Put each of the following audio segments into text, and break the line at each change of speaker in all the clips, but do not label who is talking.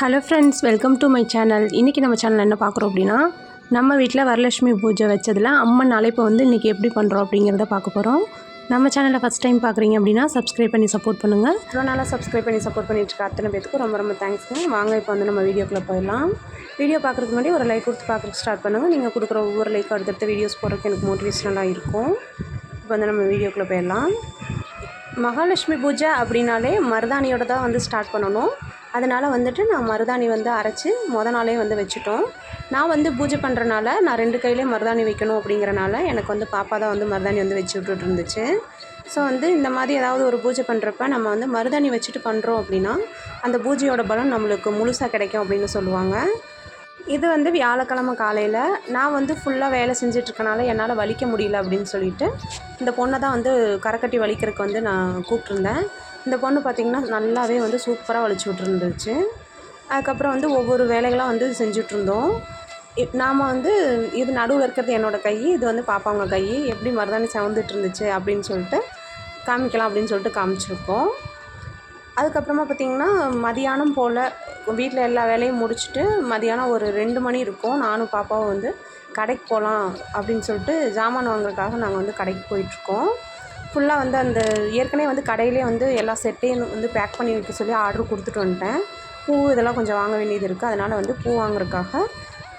Hello friends welcome to my channel இன்றைக்கி நம்ம channel என்ன பார்க்குறோம் அப்படின்னா நம்ம வீட்டில் வரலட்சுமி பூஜை வச்சதில் அம்மன் அழைப்பை வந்து இன்றைக்கி எப்படி பண்ணுறோம் அப்படிங்கிறத பார்க்க போகிறோம் நம்ம சேனலை ஃபஸ்ட் டைம் பார்க்குறீங்க அப்படின்னா சப்ஸ்கிரைப் பண்ணி சப்போர்ட் பண்ணுங்கள் இவ்வளோ நாளாக சப்ஸ்கிரைப் பண்ணி சப்போர்ட் பண்ணிட்டு இருக்க அத்தனை பேத்துக்கும் ரொம்ப ரொம்ப தேங்க்ஸ்ங்க வாங்க இப்போ வந்து நம்ம வீடியோக்குள்ளே போயிடலாம். வீடியோ பார்க்குறதுக்கு முன்னாடி ஒரு லைக் கொடுத்து பார்க்குறதுக்கு ஸ்டார்ட் பண்ணுங்கள் நீங்கள் கொடுக்குற ஒவ்வொரு லைக் அடுத்தடுத்த வீடியோஸ் போடுறதுக்கு எனக்கு மோட்டிவேஷனலாக இருக்கும். இப்போ வந்து நம்ம வீடியோக்குள்ளே போயிடலாம். மகாலட்சுமி பூஜை அப்படின்னாலே மருதாணியோட தான் வந்து ஸ்டார்ட் பண்ணணும். அதனால் வந்துட்டு நான் மருதாணி வந்து அரைச்சி மொதல் நாளே வந்து வச்சுட்டோம். நான் வந்து பூஜை பண்ணுறனால நான் ரெண்டு கையிலேயே மருதாணி வைக்கணும் அப்படிங்கிறனால எனக்கு வந்து பாப்பா தான் வந்து மருதாணி வந்து வச்சு விட்டுட்டு இருந்துச்சு. ஸோ வந்து இந்த மாதிரி ஏதாவது ஒரு பூஜை பண்ணுறப்ப நம்ம வந்து மருதாணி வச்சுட்டு பண்ணுறோம் அப்படின்னா அந்த பூஜையோட பலம் நம்மளுக்கு முழுசாக கிடைக்கும் அப்படின்னு சொல்லுவாங்க. இது வந்து வியாழக்கிழமை காலையில் நான் வந்து ஃபுல்லாக வேலை செஞ்சிட்ருக்கனால என்னால் வலிக்க முடியல அப்படின்னு சொல்லிட்டு இந்த பொண்ணை தான் வந்து கரைக்கட்டி வலிக்கிறதுக்கு வந்து நான் கூப்பிட்ருந்தேன் இந்த பொண்ணு பார்த்திங்கன்னா நல்லாவே வந்து சூப்பராக வலிச்சு விட்டுருந்துச்சு. அதுக்கப்புறம் வந்து ஒவ்வொரு வேலைகளாக வந்து செஞ்சிட்ருந்தோம். நாம் வந்து இது நடுவில் இருக்கிறது என்னோடய கை இது வந்து பாப்பாங்க கை எப்படி மருதாணி சவந்துட்டு இருந்துச்சு அப்படின்னு சொல்லிட்டு காமிக்கலாம் அப்படின்னு சொல்லிட்டு காமிச்சிருக்கோம். அதுக்கப்புறமா பார்த்திங்கன்னா மதியானம் போல் வீட்டில் எல்லா வேலையும் முடிச்சுட்டு மதியானம் ஒரு ரெண்டு மணி இருக்கும். நானும் பாப்பாவும் வந்து கடைக்கு போகலாம் அப்படின்னு சொல்லிட்டு ஜாமான் வாங்குறதுக்காக நாங்கள் வந்து கடைக்கு போயிட்டுருக்கோம் ஃபுல்லாக வந்து அந்த ஏற்கனவே வந்து கடையிலே வந்து எல்லா செட்டையும் வந்து பேக் பண்ணி வைக்க சொல்லி ஆர்டர் கொடுத்துட்டு வந்துட்டேன். பூ இதெல்லாம் கொஞ்சம் வாங்க வேண்டியது இருக்குது அதனால் வந்து பூ வாங்குறதுக்காக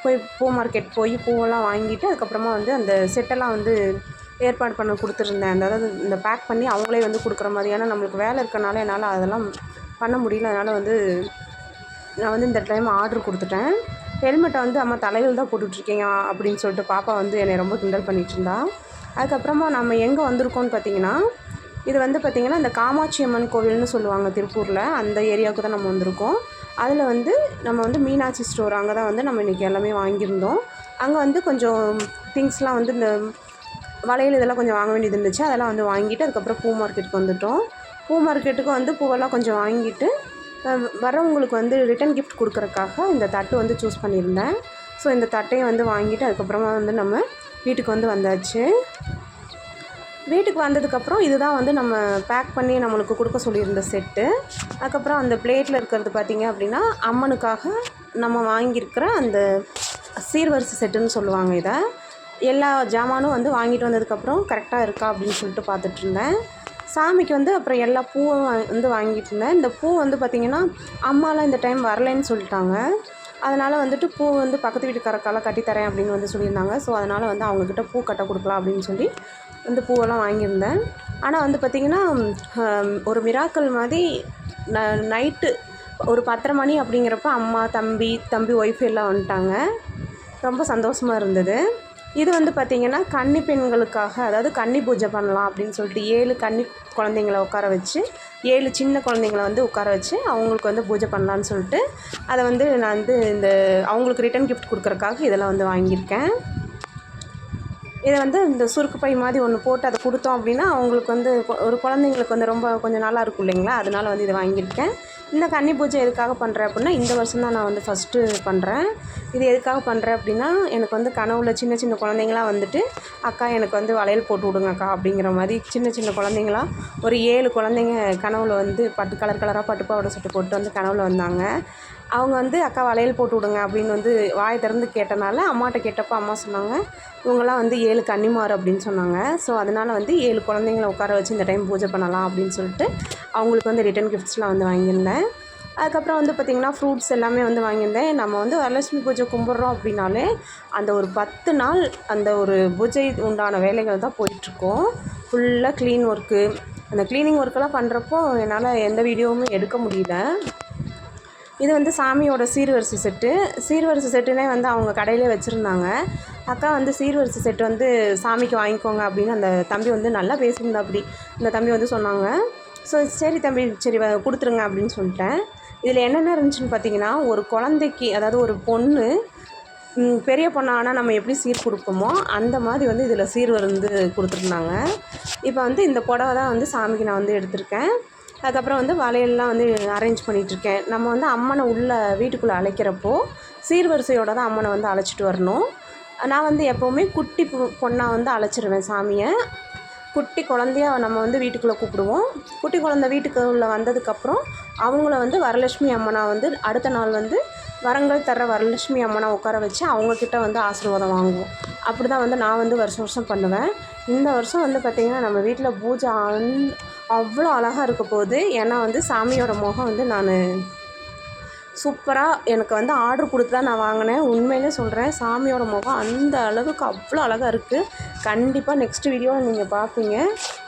போய் பூ மார்க்கெட் போய் பூவெல்லாம் வாங்கிட்டு அதுக்கப்புறமா வந்து அந்த செட்டெல்லாம் வந்து ஏற்பாடு பண்ண கொடுத்துருந்தேன். அந்த அதாவது இந்த பேக் பண்ணி அவங்களே வந்து கொடுக்குற மாதிரி. ஏன்னா நம்மளுக்கு வேலை இருக்கனால என்னால் அதெல்லாம் பண்ண முடியல. அதனால் வந்து நான் வந்து இந்த டைம் ஆர்டர் கொடுத்துட்டேன். ஹெல்மெட்டை வந்து அம்மா தலையில் தான் போட்டுட்ருக்கீங்க அப்படின்னு சொல்லிட்டு பாப்பா வந்து என்னை ரொம்ப கிண்டல் பண்ணிகிட்டு இருந்தா. அதுக்கப்புறமா நம்ம எங்கே வந்திருக்கோம்னு பார்த்தீங்கன்னா இது வந்து பார்த்திங்கன்னா இந்த காமாட்சி அம்மன் கோவில்னு சொல்லுவாங்க திருப்பூரில். அந்த ஏரியாவுக்கு தான் நம்ம வந்திருக்கோம். அதில் வந்து நம்ம வந்து மீனாட்சி ஸ்டோர் அங்கே தான் வந்து நம்ம இன்றைக்கி எல்லாமே வாங்கியிருந்தோம். அங்கே வந்து கொஞ்சம் திங்ஸ்லாம் வந்து இந்த வளையல் இதெல்லாம் கொஞ்சம் வாங்க வேண்டியது இருந்துச்சு. அதெல்லாம் வந்து வாங்கிட்டு அதுக்கப்புறம் பூ மார்க்கெட்டுக்கு வந்துட்டோம். பூ மார்க்கெட்டுக்கு வந்து பூவெல்லாம் கொஞ்சம் வாங்கிட்டு வரவங்களுக்கு வந்து ரிட்டன் கிஃப்ட் கொடுக்குறக்காக இந்த தட்டு வந்து சூஸ் பண்ணியிருந்தேன். ஸோ இந்த தட்டையும் வந்து வாங்கிட்டு அதுக்கப்புறமா வந்து நம்ம வீட்டுக்கு வந்து வந்தாச்சு. வீட்டுக்கு வந்ததுக்கப்புறம் இதுதான் வந்து நம்ம பேக் பண்ணி நம்மளுக்கு கொடுக்க சொல்லியிருந்த செட்டு அதுக்கப்புறம் அந்த பிளேட்டில் இருக்கிறது பார்த்திங்க அப்படின்னா அம்மனுக்காக நம்ம வாங்கியிருக்கிற அந்த சீர்வரிசை செட்டுன்னு சொல்லுவாங்க இதை. எல்லா ஜாமானும் வந்து வாங்கிட்டு வந்ததுக்கப்புறம் கரெக்டாக இருக்கா அப்படின்னு சொல்லிட்டு பார்த்துட்டு இருந்தேன். சாமிக்கு வந்து அப்புறம் எல்லா பூவும் வந்து வாங்கிட்டு இருந்தேன். இந்த பூ வந்து பார்த்திங்கன்னா அம்மாலாம் இந்த டைம் வரலைன்னு சொல்லிட்டாங்க. அதனால் வந்துட்டு பூ வந்து பக்கத்து வீட்டுக்காரக்கால கட்டித்தரேன் அப்படின்னு வந்து சொல்லியிருந்தாங்க. ஸோ அதனால் வந்து அவங்கக்கிட்ட பூ கட்ட கொடுக்கலாம் அப்படின்னு சொல்லி வந்து பூவெல்லாம் வாங்கியிருந்தேன். ஆனால் வந்து பார்த்திங்கன்னா ஒரு மிராக்கள் மாதிரி ந நைட்டு ஒரு பத்தரை மணி அப்படிங்கிறப்ப அம்மா தம்பி தம்பி ஒய்ஃப் எல்லாம் வந்துட்டாங்க. ரொம்ப சந்தோஷமாக இருந்தது. இது வந்து பார்த்திங்கன்னா கன்னி பெண்களுக்காக அதாவது கன்னி பூஜை பண்ணலாம் அப்படின்னு சொல்லிட்டு ஏழு கன்னி குழந்தைங்கள உட்கார வச்சு ஏழு சின்ன குழந்தைங்கள வந்து உட்கார வச்சு அவங்களுக்கு வந்து பூஜை பண்ணலான்னு சொல்லிட்டு அதை வந்து நான் வந்து இந்த அவங்களுக்கு ரிட்டன் கிஃப்ட் கொடுக்குறக்காக இதெல்லாம் வந்து வாங்கியிருக்கேன். இதை வந்து இந்த சுருக்கு பை மாதிரி ஒன்று போட்டு அதை கொடுத்தோம் அப்படின்னா அவங்களுக்கு வந்து ஒரு குழந்தைங்களுக்கு வந்து ரொம்ப கொஞ்சம் நல்லா இருக்கும் இல்லைங்களா? அதனால வந்து இதை வாங்கியிருக்கேன். இந்த கன்னி பூஜை எதுக்காக பண்ணுறேன் அப்படின்னா இந்த வருஷம் தான் நான் வந்து ஃபஸ்ட்டு பண்ணுறேன் இது எதுக்காக பண்ணுறேன் அப்படின்னா எனக்கு வந்து கனவுல சின்ன சின்ன குழந்தைங்களாம் வந்துட்டு அக்கா எனக்கு வந்து வளையல் போட்டு விடுங்க அக்கா அப்படிங்கிற மாதிரி சின்ன சின்ன குழந்தைங்களா ஒரு ஏழு குழந்தைங்க கனவுல வந்து பட்டு கலர் கலராக பட்டு பாவாடை சட்டை போட்டு வந்து கனவுல வந்தாங்க. அவங்க வந்து அக்கா வளையல் போட்டு விடுங்க அப்படின்னு வந்து வாயை திறந்து கேட்டனால அம்மாட்ட கேட்டப்போ அம்மா சொன்னாங்க. இவங்கெல்லாம் வந்து ஏழு கன்னிமார் அப்படின்னு சொன்னாங்க. ஸோ அதனால் வந்து ஏழு குழந்தைங்கள உட்கார வச்சு இந்த டைம் பூஜை பண்ணலாம் அப்படின்னு சொல்லிட்டு அவங்களுக்கு வந்து ரிட்டன் கிஃப்ட்ஸ்லாம் வந்து வாங்கியிருந்தேன். அதுக்கப்புறம் வந்து பார்த்திங்கன்னா ஃப்ரூட்ஸ் எல்லாமே வந்து வாங்கியிருந்தேன். நம்ம வந்து வரலட்சுமி பூஜை கும்பிட்றோம் அப்படின்னாலே அந்த ஒரு பத்து நாள் அந்த ஒரு பூஜை உண்டான வேலைகள் தான் போயிட்டுருக்கோம். ஃபுல்லாக க்ளீன் ஒர்க்கு அந்த க்ளீனிங் ஒர்க்கெல்லாம் பண்ணுறப்போ என்னால் எந்த வீடியோவுமே எடுக்க முடியல. இது வந்து சாமியோட சீர்வரிசை செட்டு. சீர்வரிசை செட்டுனே வந்து அவங்க கடையிலே வச்சுருந்தாங்க. அக்கா வந்து சீர்வரிசை செட்டு வந்து சாமிக்கு வாங்கிக்கோங்க அப்படின்னு அந்த தம்பி வந்து நல்லா பேசியிருந்தா அப்படி இந்த தம்பி வந்து சொன்னாங்க. ஸோ சரி தம்பி சரி வ- கொடுத்துருங்க அப்படின்னு சொல்லிட்டேன். இதில் என்னென்ன இருந்துச்சுன்னு பார்த்தீங்கன்னா ஒரு குழந்தைக்கு அதாவது ஒரு பொண்ணு பெரிய பெரிய பொண்ணானால் நம்ம எப்படி சீர் கொடுப்போமோ அந்த மாதிரி வந்து இதில் சீர் வந்து கொடுத்துருந்தாங்க. இப்போ வந்து இந்த புடவை தான் வந்து சாமிக்கு நான் வந்து எடுத்திருக்கேன். அதுக்கப்புறம் வந்து வளையல்லாம் வந்து அரேஞ்ச் பண்ணிகிட்ருக்கேன் நம்ம வந்து அம்மனை உள்ள வீட்டுக்குள்ளே அழைக்கிறப்போ சீர்வரிசையோடு தான் அம்மனை வந்து அழைச்சிட்டு வரணும். நான் வந்து எப்போவுமே குட்டி பொ- பொண்ணாக வந்து அழைச்சிருவேன் சாமியை. குட்டி குழந்தைய நம்ம வந்து வீட்டுக்குள்ளே கூப்பிடுவோம். குட்டி குழந்தை வீட்டுக்குள்ளே வந்ததுக்கப்புறம் அவங்கள வந்து வரலட்சுமி அம்மனா வந்து அடுத்த நாள் வந்து வரங்கள் தர வரலட்சுமி அம்மனை உட்கார வச்சு அவங்கக்கிட்ட வந்து ஆசீர்வாதம் வாங்குவோம். அப்படி தான் வந்து நான் வந்து வருஷம் வருஷம் பண்ணுவேன். இந்த வருஷம் வந்து பார்த்திங்கன்னா நம்ம வீட்டில் பூஜை அந் அவ்வளோ அழகாக இருக்க போகுது. ஏன்னா வந்து சாமியோட முகம் வந்து நான் சூப்பராக எனக்கு வந்து ஆர்டர் கொடுத்து தான் நான் வாங்கினேன். உண்மையிலே சொல்கிறேன் சாமியோட முகம் அந்த அளவுக்கு அவ்வளோ அழகாக இருக்குது கண்டிப்பாக நெக்ஸ்ட் வீடியோவை நீங்கள் பார்ப்பீங்க.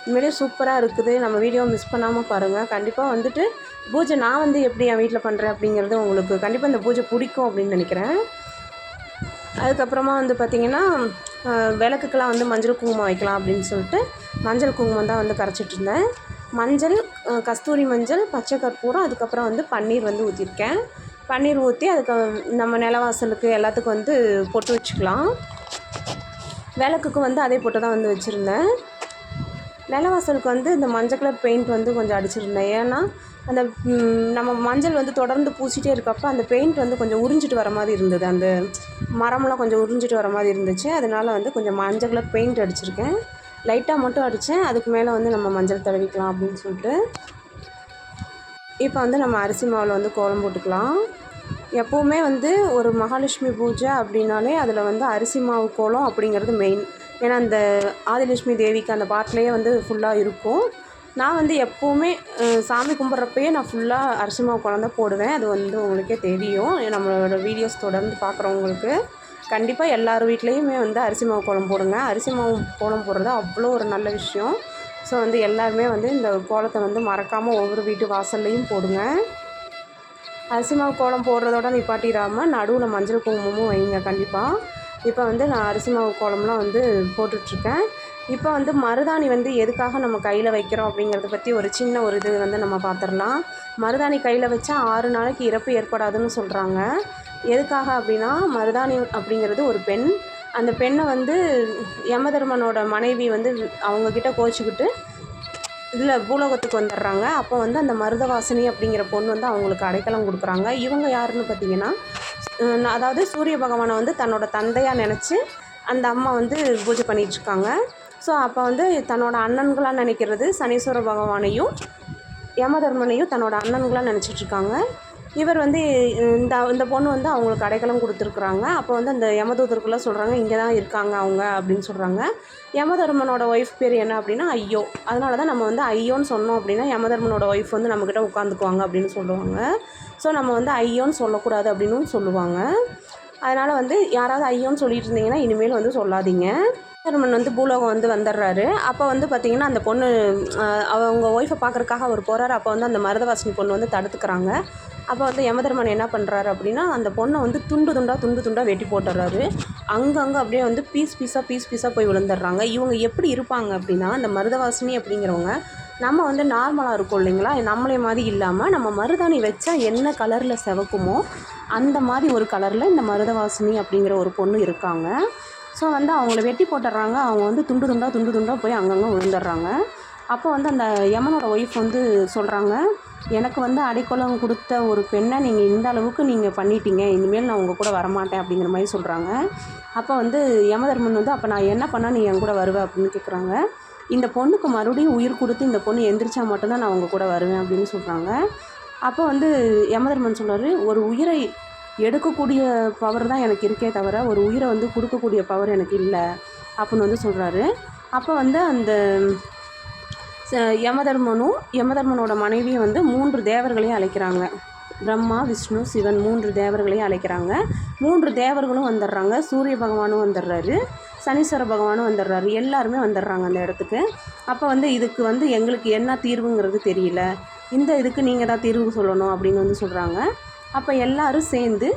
உண்மையிலே சூப்பராக இருக்குது. நம்ம வீடியோ மிஸ் பண்ணாமல் பாருங்கள் கண்டிப்பாக வந்துட்டு பூஜை நான் வந்து எப்படி என் வீட்டில் பண்ணுறேன் அப்படிங்கிறது உங்களுக்கு கண்டிப்பாக இந்த பூஜை பிடிக்கும் அப்படின்னு நினைக்கிறேன். அதுக்கப்புறமா வந்து பார்த்திங்கன்னா விளக்குக்கெல்லாம் வந்து மஞ்சள் குங்குமம் வைக்கலாம் அப்படின்னு சொல்லிட்டு மஞ்சள் குங்குமம் தான் வந்து கரைச்சிட்டு இருந்தேன். மஞ்சள் கஸ்தூரி மஞ்சள் பச்சை கற்பூரம் அதுக்கப்புறம் வந்து பன்னீர் வந்து ஊற்றிருக்கேன் பன்னீர் ஊற்றி அதுக்கு நம்ம நிலவாசலுக்கு எல்லாத்துக்கும் வந்து பொட்டு வச்சுக்கலாம். விளக்குக்கு வந்து அதே பொட்டு தான் வந்து வச்சுருந்தேன். நிலவாசலுக்கு வந்து இந்த மஞ்சள் கலர் பெயிண்ட் வந்து கொஞ்சம் அடிச்சிருந்தேன். ஏன்னா அந்த நம்ம மஞ்சள் வந்து தொடர்ந்து பூசிட்டே இருக்கப்போ அந்த பெயிண்ட் வந்து கொஞ்சம் உறிஞ்சிட்டு வர மாதிரி இருந்தது. அந்த மரம்லாம் கொஞ்சம் உறிஞ்சிட்டு வர மாதிரி இருந்துச்சு. அதனால வந்து கொஞ்சம் மஞ்சள் கலர் பெயிண்ட் அடிச்சிருக்கேன் லைட்டாக மட்டும் அடித்தேன் அதுக்கு மேலே வந்து நம்ம மஞ்சள் தடவிக்கலாம் அப்படின்னு சொல்லிட்டு. இப்போ வந்து நம்ம அரிசி மாவில் வந்து கோலம் போட்டுக்கலாம். எப்போவுமே வந்து ஒரு மகாலட்சுமி பூஜை அப்படின்னாலே அதில் வந்து அரிசி மாவு கோலம் அப்படிங்கிறது மெயின் ஏன்னா அந்த ஆதிலட்சுமி தேவிக்கு அந்த பாட்டிலேயே வந்து ஃபுல்லாக இருக்கும். நான் வந்து எப்போவுமே சாமி கும்பிட்றப்பயே நான் ஃபுல்லாக அரிசி மாவு கோலம் தான் போடுவேன். அது வந்து உங்களுக்கே தெரியும். நம்மளோட வீடியோஸ் தொடர்ந்து பார்க்குறவங்களுக்கு கண்டிப்பாக எல்லார் வீட்லேயுமே வந்து அரிசி மாவு கோலம் போடுங்க. அரிசி மாவு கோலம் போடுறது அவ்வளோ ஒரு நல்ல விஷயம். ஸோ வந்து எல்லாருமே வந்து இந்த கோலத்தை வந்து மறக்காமல் ஒவ்வொரு வீட்டு வாசல்லையும் போடுங்க. அரிசி மாவு கோலம் போடுறதோட நிப்பாட்டிடாமல் நடுவில் மஞ்சள் குங்குமமும் வைங்க கண்டிப்பாக இப்போ வந்து நான் அரிசி மாவு கோலம்லாம் வந்து போட்டுட்ருக்கேன். இப்போ வந்து மருதாணி வந்து எதுக்காக நம்ம கையில் வைக்கிறோம் அப்படிங்கிறத பற்றி ஒரு சின்ன ஒரு இது வந்து நம்ம பார்த்துடலாம் மருதாணி கையில் வச்சா ஆறு நாளைக்கு இறப்பு ஏற்படாதுன்னு சொல்கிறாங்க எதுக்காக அப்படின்னா மருதாணி அப்படிங்கிறது ஒரு பெண். அந்த பெண்ணை வந்து யமதர்மனோட மனைவி வந்து அவங்கக்கிட்ட கோச்சிக்கிட்டு இதில் பூலோகத்துக்கு வந்துடுறாங்க. அப்போ வந்து அந்த மருதவாசினி அப்படிங்கிற பொண்ணு வந்து அவங்களுக்கு அடைக்கலம் கொடுக்குறாங்க. இவங்க யாருன்னு பார்த்தீங்கன்னா அதாவது சூரிய பகவானை வந்து தன்னோட தந்தையாக நினச்சி அந்த அம்மா வந்து பூஜை பண்ணிகிட்ருக்காங்க ஸோ அப்போ வந்து தன்னோட அண்ணன்களாக நினைக்கிறது சனீஸ்வர பகவானையும் யமதர்மனையும் தன்னோட அண்ணன்களாக நினச்சிட்டு இருக்காங்க இவர் வந்து இந்த இந்த பொண்ணு வந்து அவங்களுக்கு அடைக்கலம் கொடுத்துருக்குறாங்க. அப்போ வந்து அந்த யமதூதருக்குள்ளே சொல்கிறாங்க இங்கே தான் இருக்காங்க அவங்க அப்படின்னு சொல்கிறாங்க யமதர்மனோட ஒய்ஃப் பேர் என்ன அப்படின்னா ஐயோ. அதனால தான் நம்ம வந்து ஐயோன்னு சொன்னோம் அப்படின்னா யமதர்மனோட ஒய்ஃப் வந்து நம்மக்கிட்ட உட்காந்துக்குவாங்க அப்படின்னு சொல்லுவாங்க. ஸோ நம்ம வந்து ஐயோன்னு சொல்லக்கூடாது அப்படின்னு சொல்லுவாங்க. அதனால் வந்து யாராவது ஐயோன்னு சொல்லிட்டு இருந்தீங்கன்னா இனிமேல் வந்து சொல்லாதீங்க. யமதர்மன் வந்து பூலோகம் வந்து வந்துடுறாரு. அப்போ வந்து பார்த்திங்கன்னா அந்த பொண்ணு அவங்க ஒய்ஃபை பார்க்குறக்காக அவர் போகிறாரு அப்போ வந்து அந்த மருதவாசினி பொண்ணு வந்து தடுத்துக்கிறாங்க. அப்போ வந்து யமதர்மன் என்ன பண்ணுறாரு அப்படின்னா அந்த பொண்ணை வந்து துண்டு துண்டாக துண்டு துண்டாக வெட்டி போட்டுடுறாரு. அங்கங்கே அப்படியே வந்து பீஸ் பீஸாக பீஸ் பீஸாக போய் விழுந்துடுறாங்க. இவங்க எப்படி இருப்பாங்க அப்படின்னா அந்த மருதவாசினி அப்படிங்கிறவங்க நம்ம வந்து நார்மலாக இருக்கும் இல்லைங்களா? நம்மளே மாதிரி இல்லாமல் நம்ம மருதாணி வச்சா என்ன கலரில் செவக்குமோ அந்த மாதிரி ஒரு கலரில் இந்த மருதவாசினி அப்படிங்கிற ஒரு பொண்ணு இருக்காங்க. ஸோ வந்து அவங்கள வெட்டி போட்டுடுறாங்க. அவங்க வந்து துண்டு துண்டாக துண்டு துண்டாக போய் அங்கங்கே விழுந்துடுறாங்க. அப்போ வந்து அந்த யமனோட ஒய்ஃப் வந்து சொல்கிறாங்க எனக்கு வந்து அடைக்கலம் கொடுத்த ஒரு பெண்ணை நீங்கள் இந்த அளவுக்கு நீங்கள் பண்ணிட்டீங்க. இனிமேல் நான் உங்கள் கூட வரமாட்டேன். அப்படிங்கிற மாதிரி சொல்கிறாங்க அப்போ வந்து யமதர்மன் வந்து அப்போ நான் என்ன பண்ணால் நீ என் கூட வருவேன் அப்படின்னு கேட்குறாங்க இந்த பொண்ணுக்கு மறுபடியும் உயிர் கொடுத்து இந்த பொண்ணு எந்திரிச்சா மட்டும்தான் நான் உங்கள் கூட வருவேன் அப்படின்னு சொல்கிறாங்க அப்போ வந்து யமதர்மன் சொல்கிறாரு ஒரு உயிரை எடுக்கக்கூடிய பவர் தான் எனக்கு இருக்கே தவிர ஒரு உயிரை வந்து கொடுக்கக்கூடிய பவர் எனக்கு இல்லை. அப்படின்னு வந்து சொல்கிறாரு அப்போ வந்து அந்த ச- யமதர்மனும் யமதர்மனோட மனைவியும் வந்து மூன்று தேவர்களையும் அழைக்கிறாங்க. பிரம்மா விஷ்ணு சிவன் மூன்று தேவர்களையும் அழைக்கிறாங்க. மூன்று தேவர்களும் வந்துடுறாங்க. சூரிய பகவானும் வந்துடுறாரு. சனீஸ்வர பகவானும் வந்துடுறாரு. எல்லாருமே வந்துடுறாங்க அந்த இடத்துக்கு. அப்போ வந்து இதுக்கு வந்து எங்களுக்கு என்ன தீர்வுங்கிறது தெரியல. இந்த இதுக்கு நீங்கள் தான் தீர்வு சொல்லணும் அப்படின்னு வந்து சொல்கிறாங்க அப்போ எல்லாரும் சேர்ந்து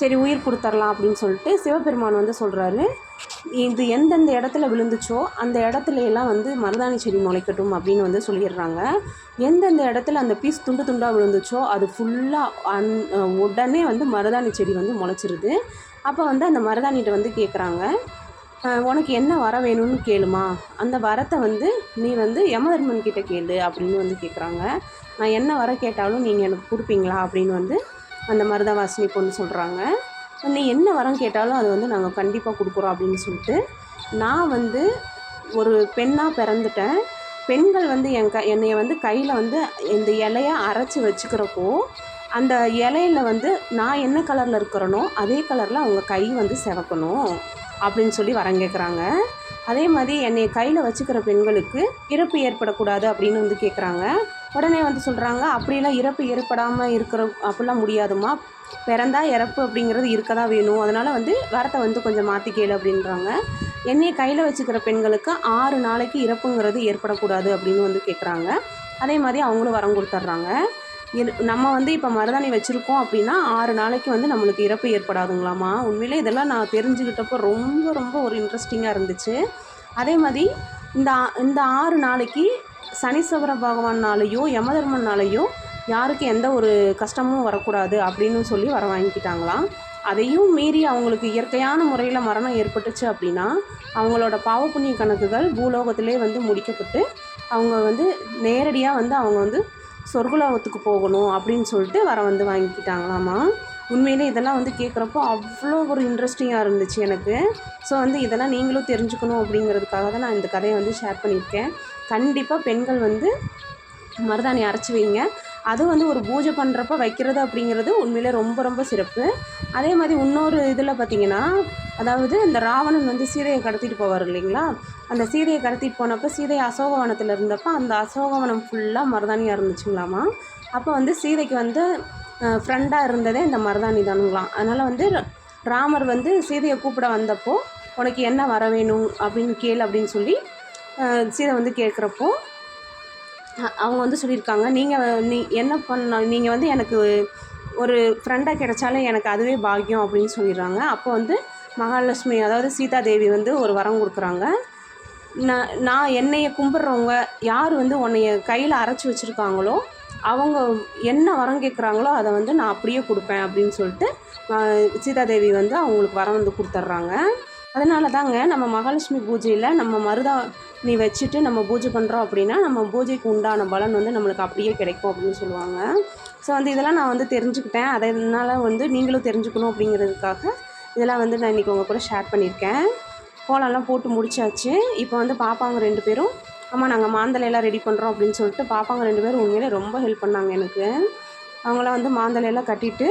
சரி உயிர் கொடுத்துர்லாம் அப்படின்னு சொல்லிட்டு சிவபெருமான் வந்து சொல்கிறாரு இது எந்தெந்த இடத்துல விழுந்துச்சோ அந்த இடத்துல எல்லாம் வந்து மருதாணி செடி முளைக்கட்டும் அப்படின்னு வந்து சொல்லிடுறாங்க. எந்தெந்த இடத்துல அந்த பீஸ் துண்டு துண்டாக விழுந்துச்சோ அது ஃபுல்லாக அன் உடனே வந்து மருதாணி செடி வந்து முளைச்சிருது. அப்போ வந்து அந்த மருதாணிகிட்ட வந்து கேட்குறாங்க உனக்கு என்ன வர வேணும்னு கேளுமா? அந்த வரத்தை வந்து நீ வந்து யமதர்மன் கிட்ட கேளு அப்படின்னு வந்து கேட்குறாங்க நான் என்ன வர கேட்டாலும் நீங்கள் எனக்கு கொடுப்பீங்களா அப்படின்னு வந்து அந்த மருதவாசினி பொண்ணு சொல்கிறாங்க நீ என்ன வரம் கேட்டாலும் அது வந்து நாங்கள் கண்டிப்பாக கொடுக்குறோம் அப்படின்னு சொல்லிட்டு நான் வந்து ஒரு பெண்ணாக பிறந்துட்டேன். பெண்கள் வந்து என் க என்னைய வந்து கையில் வந்து இந்த இலையை அரைச்சி வச்சுக்கிறப்போ அந்த இலையில வந்து நான் என்ன கலரில் இருக்கிறேனோ அதே கலரில் அவங்க கை வந்து சிவக்கணும். அப்படின்னு சொல்லி வரம் கேட்குறாங்க அதே மாதிரி என்னை கையில் வச்சுக்கிற பெண்களுக்கு இறப்பு ஏற்படக்கூடாது அப்படின்னு வந்து கேட்குறாங்க உடனே வந்து சொல்கிறாங்க அப்படிலாம் இறப்பு ஏற்படாமல் இருக்கிற அப்படிலாம் முடியாதும்மா. பிறந்தா இறப்பு அப்படிங்கிறது இருக்க தான் வேணும். அதனால் வந்து வரத்தை வந்து கொஞ்சம் மாற்றிக்கல அப்படின்றாங்க. என்னையை கையில் வச்சுக்கிற பெண்களுக்கு ஆறு நாளைக்கு இறப்புங்கிறது ஏற்படக்கூடாது அப்படின்னு வந்து கேட்குறாங்க அதே மாதிரி அவங்களும் வரம் கொடுத்துட்றாங்க. நம்ம வந்து இப்போ மருதாணி வச்சுருக்கோம் அப்படின்னா ஆறு நாளைக்கு வந்து நம்மளுக்கு இறப்பு ஏற்படாதுங்களாமா உண்மையிலே இதெல்லாம் நான் தெரிஞ்சுக்கிட்டப்போ ரொம்ப ரொம்ப ஒரு இன்ட்ரெஸ்டிங்காக இருந்துச்சு. அதே மாதிரி இந்த ஆ- இந்த ஆறு நாளைக்கு சனீஸ்வர பகவான்னாலேயோ யமதர்மனாலேயோ யாருக்கு எந்த ஒரு கஷ்டமும் வரக்கூடாது அப்படின்னு சொல்லி வர வாங்கிக்கிட்டாங்களாம். அதையும் மீறி அவங்களுக்கு இயற்கையான முறையில் மரணம் ஏற்பட்டுச்சு அப்படின்னா அவங்களோட பாவ புண்ணிய கணக்குகள் பூலோகத்திலே வந்து முடிக்கப்பட்டு அவங்க வந்து நேரடியாக வந்து அவங்க வந்து சொர்க்கலோகத்துக்கு போகணும் அப்படின்னு சொல்லிட்டு வர வந்து வாங்கிக்கிட்டாங்களாமா. உண்மையிலே இதெல்லாம் வந்து கேட்குறப்போ அவ்வளோ ஒரு இன்ட்ரெஸ்டிங்காக இருந்துச்சு எனக்கு. ஸோ வந்து இதெல்லாம் நீங்களும் தெரிஞ்சுக்கணும் அப்படிங்கிறதுக்காக தான் நான் இந்த கதையை வந்து ஷேர் பண்ணியிருக்கேன். கண்டிப்பாக பெண்கள் வந்து மருதாணி அரைச்சி வைங்க. அது வந்து ஒரு பூஜை பண்ணுறப்ப வைக்கிறது அப்படிங்கிறது உண்மையிலே ரொம்ப ரொம்ப சிறப்பு. அதே மாதிரி இன்னொரு இதில் பார்த்தீங்கன்னா அதாவது இந்த ராவணன் வந்து சீதையை கடத்திட்டு போவார் இல்லைங்களா? அந்த சீதையை கடத்திட்டு போனப்போ சீதை அசோகவனத்தில் இருந்தப்போ அந்த அசோகவனம் ஃபுல்லாக மருதாணியாக இருந்துச்சுங்களாமா? அப்போ வந்து சீதைக்கு வந்து ஃப்ரெண்டாக இருந்ததே இந்த மருதாணி தானுங்களாம். அதனால் வந்து ராமர் வந்து சீதையை கூப்பிட வந்தப்போ உனக்கு என்ன வர வேணும்? அப்படின்னு கேள் அப்படின்னு சொல்லி சீதை வந்து கேட்குறப்போ அவங்க வந்து சொல்லியிருக்காங்க. நீங்கள் நீ என்ன பண்ண நீங்கள் வந்து எனக்கு ஒரு ஃப்ரெண்டாக கிடைச்சாலே எனக்கு அதுவே பாக்கியம் அப்படின்னு சொல்லிடுறாங்க. அப்போ வந்து மகாலட்சுமி அதாவது சீதா தேவி வந்து ஒரு வரம் கொடுக்குறாங்க. நான் நான் என்னைய கும்பிட்றவங்க யார் வந்து உன்னைய கையில் அரைச்சி வச்சுருக்காங்களோ அவங்க என்ன வரம் கேட்குறாங்களோ அதை வந்து நான் அப்படியே கொடுப்பேன் அப்படின்னு சொல்லிட்டு சீதா சீதாதேவி வந்து அவங்களுக்கு வரம் வந்து கொடுத்துட்றாங்க. அதனால தாங்க நம்ம மகாலட்சுமி பூஜையில் நம்ம மருதா நீ வச்சுட்டு நம்ம பூஜை பண்ணுறோம் அப்படின்னா நம்ம பூஜைக்கு உண்டான பலன் வந்து நம்மளுக்கு அப்படியே கிடைக்கும் அப்படின்னு சொல்லுவாங்க. ஸோ வந்து இதெல்லாம் நான் வந்து தெரிஞ்சுக்கிட்டேன். அதனால் வந்து நீங்களும் தெரிஞ்சுக்கணும் அப்படிங்கிறதுக்காக இதெல்லாம் வந்து நான் இன்றைக்கி உங்கள் கூட ஷேர் பண்ணியிருக்கேன். கோலம்லாம் போட்டு முடிச்சாச்சு. இப்போ வந்து பாப்பாங்க ரெண்டு பேரும். அம்மா நாங்கள் மாந்தலையெல்லாம் ரெடி பண்ணுறோம் அப்படின்னு சொல்லிட்டு பாப்பாங்க ரெண்டு பேரும் உண்மையிலே ரொம்ப ஹெல்ப் பண்ணாங்க எனக்கு. அவங்களாம் வந்து மாந்தலையெல்லாம் கட்டிட்டு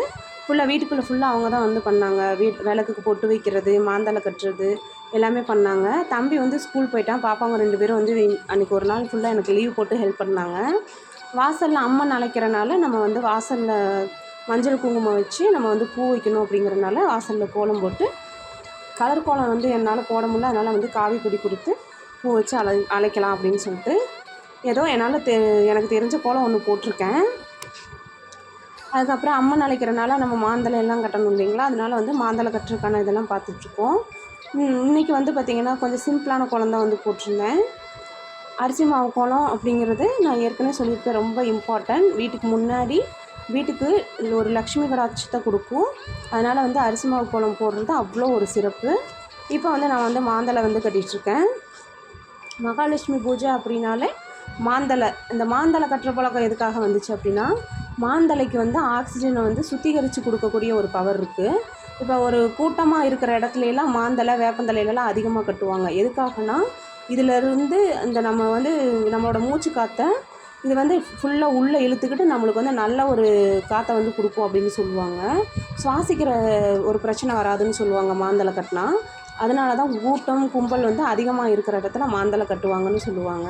ஃபுல்லாக வீட்டுக்குள்ளே ஃபுல்லாக அவங்க தான் வந்து பண்ணாங்க. வீட் விளக்குக்கு பொட்டு வைக்கிறது மாந்தலை கட்டுறது எல்லாமே பண்ணாங்க. தம்பி வந்து ஸ்கூல் போயிட்டான். பாப்பாங்க ரெண்டு பேரும் வந்து அன்றைக்கி அன்னைக்கு ஒரு நாள் ஃபுல்லாக எனக்கு லீவ் போட்டு ஹெல்ப் பண்ணாங்க. வாசலில் அம்மன் அழைக்கிறனால நம்ம வந்து வாசலில் மஞ்சள் குங்குமம் வச்சு நம்ம வந்து பூ வைக்கணும் அப்படிங்கிறனால வாசலில் கோலம் போட்டு கலர் கோலம் வந்து என்னால் போட முடியல. அதனால் வந்து காவி பொடி கொடுத்து பூ வச்சு அழை அழைக்கலாம் அப்படின்னு சொல்லிட்டு ஏதோ என்னால் தெ எனக்கு தெரிஞ்ச கோலம் ஒன்று போட்டிருக்கேன். அதுக்கப்புறம் அம்மன் அழைக்கிறனால நம்ம மாந்தலை எல்லாம் கட்டணும் இல்லைங்களா? அதனால வந்து மாந்தலை கட்டுறதுக்கான இதெல்லாம் பார்த்துட்ருக்கோம். இன்றைக்கி வந்து பார்த்திங்கன்னா கொஞ்சம் சிம்பிளான குழந்த வந்து போட்டிருந்தேன். அரிசி மாவு கோலம் அப்படிங்கிறது நான் ஏற்கனவே சொல்லியிருக்கேன் ரொம்ப இம்பார்ட்டன்ட் வீட்டுக்கு முன்னாடி வீட்டுக்கு ஒரு லக்ஷ்மி கடாட்சத்தை கொடுக்கும். அதனால் வந்து அரிசி மாவு கோலம் போடுறது அவ்வளோ ஒரு சிறப்பு. இப்போ வந்து நான் வந்து மாந்தலை வந்து கட்டிகிட்ருக்கேன் மகாலட்சுமி பூஜை அப்படின்னாலே மாந்தலை. இந்த மாந்தலை கட்டுற பழக்கம் எதுக்காக வந்துச்சு அப்படின்னா மாந்தலைக்கு வந்து ஆக்சிஜனை வந்து சுத்திகரித்து கொடுக்கக்கூடிய ஒரு பவர் இருக்குது இப்போ ஒரு கூட்டமாக இருக்கிற இடத்துலலாம் மாந்தலை வேப்பந்தலையிலலாம் அதிகமாக கட்டுவாங்க. எதுக்காகனா இதிலிருந்து இந்த நம்ம வந்து நம்மளோட மூச்சு காற்றை இது வந்து ஃபுல்லாக உள்ளே இழுத்துக்கிட்டு நம்மளுக்கு வந்து நல்ல ஒரு காற்றை வந்து கொடுக்கும் அப்படின்னு சொல்லுவாங்க. சுவாசிக்கிற ஒரு பிரச்சனை வராதுன்னு சொல்லுவாங்க மாந்தலை கட்டினா. அதனால தான் கூட்டம் கும்பல் வந்து அதிகமாக இருக்கிற இடத்துல மாந்தலை கட்டுவாங்கன்னு சொல்லுவாங்க.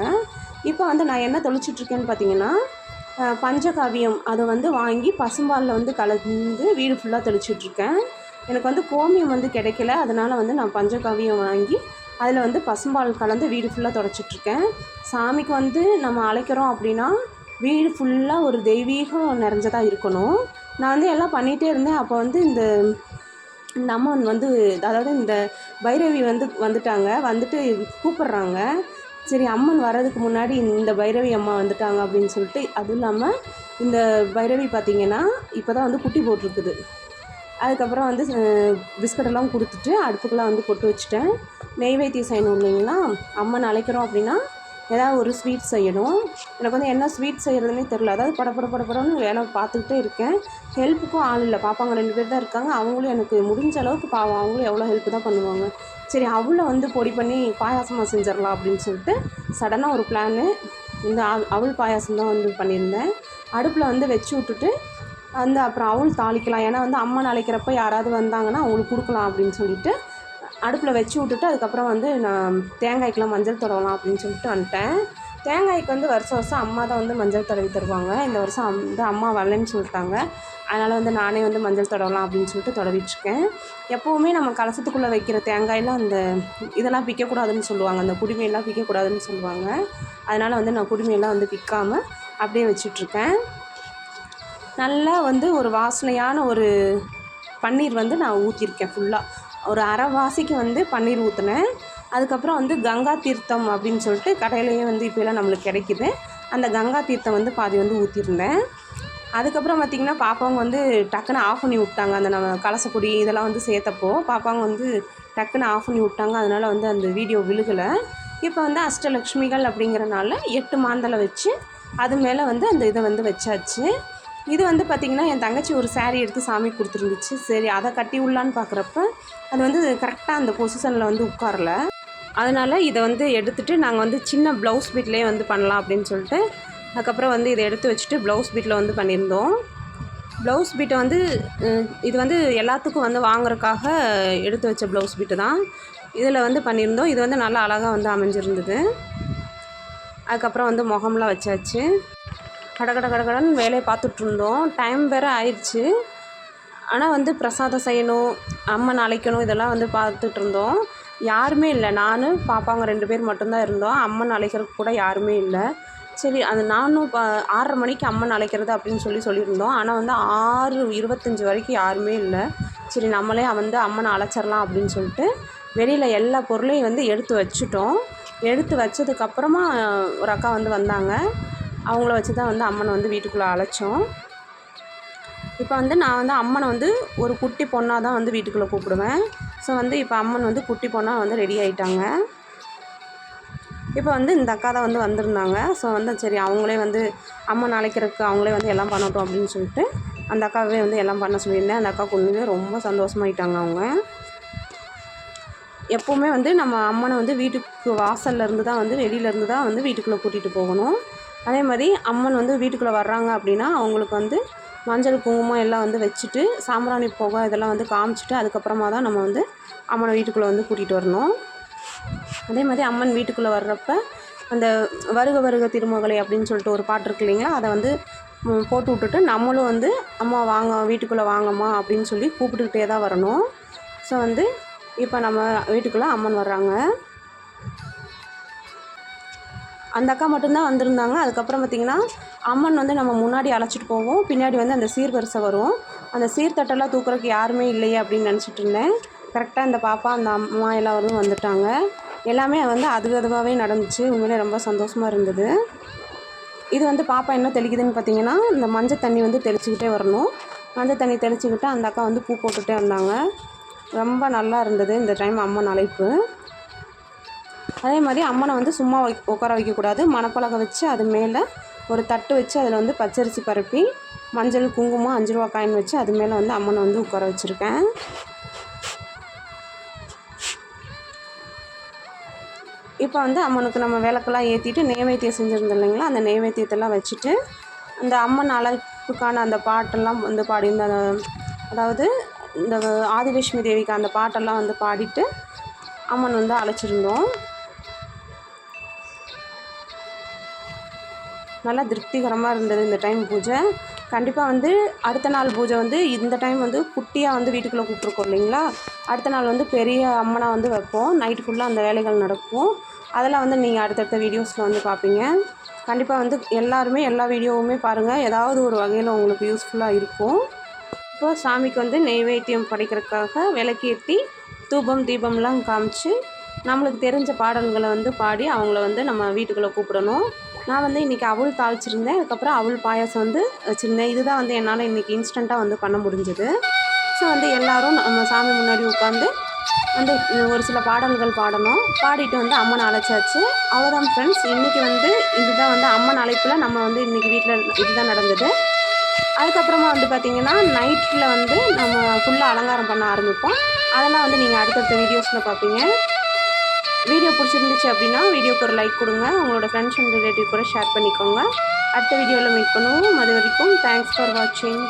இப்போ வந்து நான் என்ன தெளிச்சிட்ருக்கேன்னு பார்த்தீங்கன்னா பஞ்சகாவியம் அதை வந்து வாங்கி பசும்பாலில் வந்து கலந்து வீடு ஃபுல்லாக தெளிச்சிட்ருக்கேன். எனக்கு வந்து கோமியம் வந்து கிடைக்கல. அதனால் வந்து நான் பஞ்சகாவியம் வாங்கி அதில் வந்து பசும்பால் கலந்து வீடு ஃபுல்லாக தொடச்சிட்ருக்கேன். சாமிக்கு வந்து நம்ம அழைக்கிறோம் அப்படின்னா வீடு ஃபுல்லாக ஒரு தெய்வீகம் நிறைஞ்சதாக இருக்கணும். நான் வந்து எல்லாம் பண்ணிகிட்டே இருந்தேன். அப்போ வந்து இந்த இந்த அம்மன் வந்து அதாவது இந்த பைரவி வந்து வந்துட்டாங்க. வந்துட்டு கூப்பிட்றாங்க. சரி அம்மன் வர்றதுக்கு முன்னாடி இந்த பைரவி அம்மா வந்துட்டாங்க அப்படின்னு சொல்லிட்டு அதுவும் இல்லாமல் இந்த பைரவி பார்த்திங்கன்னா இப்போ தான் வந்து குட்டி போட்டிருக்குது. அதுக்கப்புறம் வந்து பிஸ்கட்டெல்லாம் கொடுத்துட்டு அடுப்புக்கெல்லாம் வந்து கொட்டு வச்சுட்டேன். நெய்வேத்தியம் செய்யணும் இல்லைங்களா? அம்மன் அழைக்கிறோம் அப்படின்னா ஏதாவது ஒரு ஸ்வீட் செய்யணும். எனக்கு வந்து என்ன ஸ்வீட் செய்கிறதுனே தெரில அதாவது படப்பட படப்படன்னு வேலை பார்த்துக்கிட்டே இருக்கேன். ஹெல்ப்புக்கும் ஆள் இல்லை. பாப்பாங்க ரெண்டு பேர் தான் இருக்காங்க. அவங்களும் எனக்கு முடிஞ்ச அளவுக்கு பாவம். அவங்களும் எவ்வளோ ஹெல்ப் தான் பண்ணுவாங்க. சரி அவளை வந்து பொடி பண்ணி பாயாசமாக செஞ்சிடலாம் அப்படின்னு சொல்லிட்டு சடனாக ஒரு பிளானு இந்த அவள் அவல் பாயாசம் தான் வந்து பண்ணியிருந்தேன். அடுப்பில் வந்து வச்சு விட்டுட்டு அந்த அப்புறம் அவள் தாளிக்கலாம். ஏன்னா வந்து அம்மா நாளைக்கிறப்ப யாராவது வந்தாங்கன்னா அவங்களுக்கு கொடுக்கலாம் அப்படின்னு சொல்லிட்டு அடுப்பில் வச்சு விட்டுட்டு அதுக்கப்புறம் வந்து நான் தேங்காய்க்கெலாம் மஞ்சள் தடவலாம் அப்படின்னு சொல்லிட்டு வந்துட்டேன். தேங்காய்க்கு வந்து வருஷம் வருஷம் அம்மா தான் வந்து மஞ்சள் தடவி தருவாங்க. இந்த வருஷம் வந்து அம்மா வரலன்னு சொல்லிட்டாங்க. அதனால் வந்து நானே வந்து மஞ்சள் தடவலாம் அப்படின்னு சொல்லிட்டு தடவிட்டுருக்கேன். எப்போவுமே நம்ம கலசத்துக்குள்ளே வைக்கிற தேங்காயெல்லாம் அந்த இதெல்லாம் பிக்கக்கூடாதுன்னு சொல்லுவாங்க. அந்த குடிமையெல்லாம் பிக்கக்கூடாதுன்னு சொல்லுவாங்க. அதனால் வந்து நான் குடிமையெல்லாம் வந்து பிக்காமல் அப்படியே வச்சிட்ருக்கேன் நல்லா வந்து ஒரு வாசனையான ஒரு பன்னீர் வந்து நான் ஊற்றிருக்கேன் ஃபுல்லாக ஒரு அரை வாசிக்கு வந்து பன்னீர் ஊற்றினேன் அதுக்கப்புறம் வந்து கங்கா தீர்த்தம் அப்படின்னு சொல்லிட்டு கடையிலேயே வந்து இப்போலாம் நம்மளுக்கு கிடைக்கிது. அந்த கங்கா தீர்த்தம் வந்து பாதி வந்து ஊற்றிருந்தேன் அதுக்கப்புறம் பார்த்திங்கன்னா பாப்பாங்க வந்து டக்குன்னு ஆஃப் பண்ணி விட்டாங்க. அந்த நம்ம கலசக்குடி இதெல்லாம் வந்து சேர்த்தப்போ பாப்பாங்க வந்து டக்குன்னு ஆஃப் பண்ணி விட்டாங்க. அதனால் வந்து அந்த வீடியோ விழுகலை. இப்போ வந்து அஷ்டலக்ஷ்மிகள் அப்படிங்கிறனால எட்டு மாந்தலை வச்சு அது மேலே வந்து அந்த இதை வந்து வச்சாச்சு. இது வந்து பார்த்திங்கன்னா என் தங்கச்சி ஒரு சேரீ எடுத்து சாமி கொடுத்துருந்துச்சு. சரி அதை கட்டி உள்ளான்னு பார்க்குறப்ப அது வந்து கரெக்டாக அந்த பொசிஷனில் வந்து உட்காரல. அதனால் இதை வந்து எடுத்துகிட்டு நாங்கள் வந்து சின்ன ப்ளவுஸ் பீட்லேயே வந்து பண்ணலாம் அப்படின்னு சொல்லிட்டு அதுக்கப்புறம் வந்து இதை எடுத்து வச்சுட்டு ப்ளவுஸ் பீட்டில் வந்து பண்ணியிருந்தோம். ப்ளவுஸ் பீட்டை வந்து இது வந்து எல்லாத்துக்கும் வந்து வாங்குறதுக்காக எடுத்து வச்ச ப்ளவுஸ் பீட்டு தான். இதில் வந்து பண்ணியிருந்தோம். இது வந்து நல்லா அழகாக வந்து அமைஞ்சிருந்தது. அதுக்கப்புறம் வந்து முகம்லாம் வச்சாச்சு. கடகட கடகடன்னு வேலையை பார்த்துட்ருந்தோம் டைம் வேறு ஆயிடுச்சு. ஆனால் வந்து பிரசாதம் செய்யணும் அம்மன் அழைக்கணும் இதெல்லாம் வந்து பார்த்துட்ருந்தோம் யாருமே இல்லை. நான் பாப்பாங்க ரெண்டு பேர் மட்டும்தான் இருந்தோம். அம்மன் அழைக்கிறதுக்கு கூட யாருமே இல்லை. சரி அது நானும் இப்போ ஆறரை மணிக்கு அம்மன் அழைக்கிறது அப்படின்னு சொல்லி சொல்லியிருந்தோம். ஆனால் வந்து ஆறு இருபத்தஞ்சி வரைக்கும் யாருமே இல்லை. சரி நம்மளே வந்து அம்மனை அழைச்சிடலாம் அப்படின்னு சொல்லிட்டு வெளியில் எல்லா பொருளையும் வந்து எடுத்து வச்சுட்டோம். எடுத்து வச்சதுக்கப்புறமா ஒரு அக்கா வந்து வந்தாங்க. அவங்கள வச்சு தான் வந்து அம்மனை வந்து வீட்டுக்குள்ளே அழைச்சோம். இப்போ வந்து நான் வந்து அம்மனை வந்து ஒரு குட்டி பொண்ணாக தான் வந்து வீட்டுக்குள்ளே கூப்பிடுவேன். ஸோ வந்து இப்போ அம்மன் வந்து குட்டி பொண்ணாக வந்து ரெடி ஆகிட்டாங்க இப்போ வந்து இந்த அக்கா தான் வந்து வந்திருந்தாங்க. ஸோ வந்து சரி அவங்களே வந்து அம்மன் அழைக்கிறதுக்கு அவங்களே வந்து எல்லாம் பண்ணட்டும் அப்படின்னு சொல்லிட்டு அந்த அக்காவே வந்து எல்லாம் பண்ண சொல்லியிருந்தேன். அந்த அக்கா கொண்டு ரொம்ப சந்தோஷமாயிட்டாங்க அவங்க. எப்போவுமே வந்து நம்ம அம்மனை வந்து வீட்டுக்கு வாசல்லேருந்து தான் வந்து வெளியிலேருந்து தான் வந்து வீட்டுக்குள்ளே கூட்டிகிட்டு போகணும். அதே மாதிரி அம்மன் வந்து வீட்டுக்குள்ளே வர்றாங்க அப்படின்னா அவங்களுக்கு வந்து மஞ்சள் குங்குமம் எல்லாம் வந்து வச்சுட்டு சாம்பிராணி புகை இதெல்லாம் வந்து காமிச்சிட்டு அதுக்கப்புறமா தான் நம்ம வந்து அம்மனை வீட்டுக்குள்ளே வந்து கூட்டிகிட்டு வரணும். அதே மாதிரி அம்மன் வீட்டுக்குள்ளே வர்றப்ப அந்த வருக வருக திருமகளை அப்படின்னு சொல்லிட்டு ஒரு பாட்டு இருக்கு இல்லைங்களா? அதை வந்து போட்டு விட்டுட்டு நம்மளும் வந்து அம்மா வாங்க வீட்டுக்குள்ளே வாங்கம்மா அப்படின்னு சொல்லி கூப்பிட்டுக்கிட்டே தான் வரணும். ஸோ வந்து இப்போ நம்ம வீட்டுக்குள்ளே அம்மன் வர்றாங்க. அந்த அக்கா மட்டும்தான் வந்திருந்தாங்க. அதுக்கப்புறம் பார்த்திங்கன்னா அம்மன் வந்து நம்ம முன்னாடி அழைச்சிட்டு போவோம். பின்னாடி வந்து அந்த சீர்வரிசை வரும். அந்த சீர்தட்டெல்லாம் தூக்குறதுக்கு யாருமே இல்லையே அப்படின்னு நினச்சிட்டு இருந்தேன். கரெக்டாக அந்த பாப்பா அந்த அம்மா எல்லாரும் வந்துட்டாங்க. எல்லாமே வந்து அது அதுவாகவே நடந்துச்சு. உண்மையிலே ரொம்ப சந்தோஷமாக இருந்தது. இது வந்து பாப்பா என்ன தெளிக்குதுன்னு பார்த்தீங்கன்னா இந்த மஞ்சள் தண்ணி வந்து தெளிச்சுக்கிட்டே வரணும். மஞ்சள் தண்ணி தெளிச்சுக்கிட்டு அந்த அக்கா வந்து பூ போட்டுகிட்டே வந்தாங்க. ரொம்ப நல்லா இருந்தது இந்த டைம் அம்மன் அழைப்பு. அதே மாதிரி அம்மனை வந்து சும்மா வை உட்கார வைக்கக்கூடாது. மணப்பலகை வச்சு அது மேலே ஒரு தட்டு வச்சு அதில் வந்து பச்சரிசி பரப்பி மஞ்சள் குங்குமம் அஞ்சு ரூபா காயின் வச்சு அது மேலே வந்து அம்மனை வந்து உட்கார வச்சுருக்கேன். இப்போ வந்து அம்மனுக்கு நம்ம விளக்கெல்லாம் ஏற்றிட்டு நெய்வேத்தியம் செஞ்சுருந்தோம் இல்லைங்களா? அந்த நெய்வேத்தியத்தெல்லாம் வச்சுட்டு அந்த அம்மன் அழைப்புக்கான அந்த பாட்டெல்லாம் வந்து பாடி இந்த அதாவது இந்த ஆதிலட்சுமி தேவிக்கு அந்த பாட்டெல்லாம் வந்து பாடிட்டு அம்மன் வந்து அழைச்சிருந்தோம். நல்லா திருப்திகரமாக இருந்தது இந்த டைம் பூஜை. கண்டிப்பாக வந்து அடுத்த நாள் பூஜை வந்து இந்த டைம் வந்து குட்டியாக வந்து வீட்டுக்குள்ளே கூப்பிட்ருக்கோம் இல்லைங்களா? அடுத்த நாள் வந்து பெரிய அம்மனாக வந்து வைப்போம். நைட்டு ஃபுல்லாக அந்த வேலைகள் நடக்கும். அதெல்லாம் வந்து நீங்கள் அடுத்தடுத்த வீடியோஸில் வந்து பார்ப்பீங்க கண்டிப்பாக வந்து எல்லாருமே எல்லா வீடியோவுமே பாருங்கள் ஏதாவது ஒரு வகையில் உங்களுக்கு யூஸ்ஃபுல்லாக இருக்கும். இப்போ சாமிக்கு வந்து நெய்வேத்தியம் படைக்கிறதுக்காக விளக்கேற்றி தூபம் தீபம்லாம் காமிச்சு நம்மளுக்கு தெரிஞ்ச பாடல்களை வந்து பாடி அவங்கள வந்து நம்ம வீட்டுக்குள்ளே கூப்பிடணும். நான் வந்து இன்றைக்கி அவள் தாளிச்சிருந்தேன். அதுக்கப்புறம் அவள் பாயாசம் வந்து வச்சுருந்தேன். இதுதான் வந்து என்னால் இன்றைக்கி இன்ஸ்டண்ட்டாக வந்து பண்ண முடிஞ்சது. ஸோ வந்து எல்லோரும் நம்ம சாமி முன்னாடி உட்காந்து வந்து ஒரு சில பாடல்கள் பாடணும். பாடிட்டு வந்து அம்மன் அழைச்சாச்சு. அவ்வளோதான் ஃப்ரெண்ட்ஸ் இன்றைக்கி வந்து இதுதான் வந்து அம்மன் அழைப்பில் நம்ம வந்து இன்றைக்கி வீட்டில் இதுதான் நடந்தது. அதுக்கப்புறமா வந்து பார்த்திங்கன்னா நைட்டில் வந்து நம்ம ஃபுல்லாக அலங்காரம் பண்ண ஆரம்பிப்போம். அதெல்லாம் வந்து நீங்கள் அடுத்தடுத்த வீடியோஸில் பார்ப்பீங்க வீடியோ பிடிச்சிருந்துச்சு அப்படின்னா வீடியோக்கு ஒரு லைக் கொடுங்க. உங்களோட ஃப்ரெண்ட்ஸ் அண்ட் ரிலேட்டிவ் கூட ஷேர் பண்ணிக்கோங்க. அடுத்த வீடியோவில் மீட் பண்ணுவோம். அது வரைக்கும் தேங்க்ஸ் ஃபார் வாட்சிங்